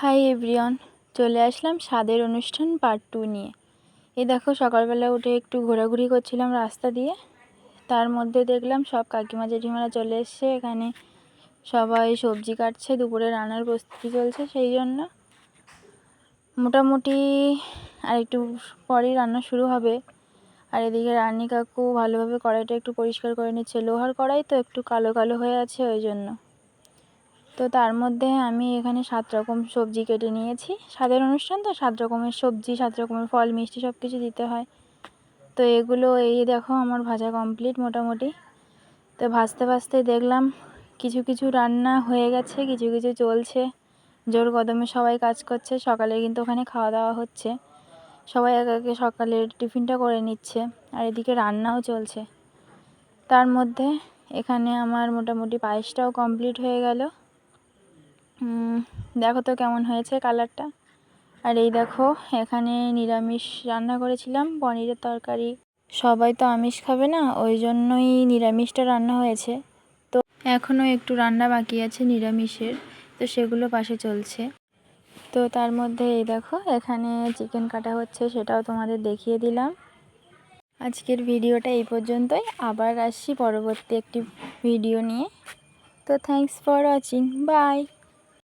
Hi everyone চলে আসলাম স্বাদের অনুষ্ঠান পার্ট টু নিয়ে। এই দেখো, সকালবেলা উঠে একটু ঘোরাঘুরি করছিলাম রাস্তা দিয়ে। তার মধ্যে দেখলাম সব কাকিমা, জেঠিমারা চলে এসছে। এখানে সবাই সবজি কাটছে, দুপুরে রান্নার প্রস্তুতি চলছে সেই জন্য। মোটামুটি আর একটু পরেই রান্না শুরু হবে। আর এদিকে রান্নি কাকু ভালোভাবে কড়াইটা একটু পরিষ্কার করে নিচ্ছে। লোহার কড়াই তো একটু কালো কালো হয়ে আছে ওই জন্য। তো তার মধ্যে আমি এখানে সাত রকম সবজি কেটে নিয়েছি। স্বাদের অনুষ্ঠান তো সাত রকমের সবজি, সাত রকমের ফল, মিষ্টি সব কিছু দিতে হয়। তো এগুলো এই দেখো আমার ভাজা কমপ্লিট মোটামুটি। তো ভাজতে ভাজতে দেখলাম কিছু কিছু রান্না হয়ে গেছে, কিছু কিছু চলছে। জোর কদমে সবাই কাজ করছে, সকালে কিন্তু ওখানে খাওয়া দাওয়া হচ্ছে। সবাই একে একে সকালের টিফিনটা করে নিচ্ছে আর এদিকে রান্নাও চলছে। তার মধ্যে এখানে আমার মোটামুটি পায়েসটাও কমপ্লিট হয়ে গেল। দেখো তো কেমন হয়েছে কালারটা। আর এই দেখো, এখানে নিরামিষ রান্না করেছিলাম, পনিরের তরকারি। সবাই তো আমিষ খাবে না, ওই জন্যই নিরামিষটা রান্না হয়েছে। তো এখনও একটু রান্না বাকি আছে নিরামিষের, তো সেগুলো পাশে চলছে। তো তার মধ্যে এই দেখো, এখানে চিকেন কাটা হচ্ছে, সেটাও তোমাদের দেখিয়ে দিলাম। আজকের ভিডিওটা এই পর্যন্তই, আবার আসছি পরবর্তী একটি ভিডিও নিয়ে। তো থ্যাংকস ফর ওয়াচিং বাই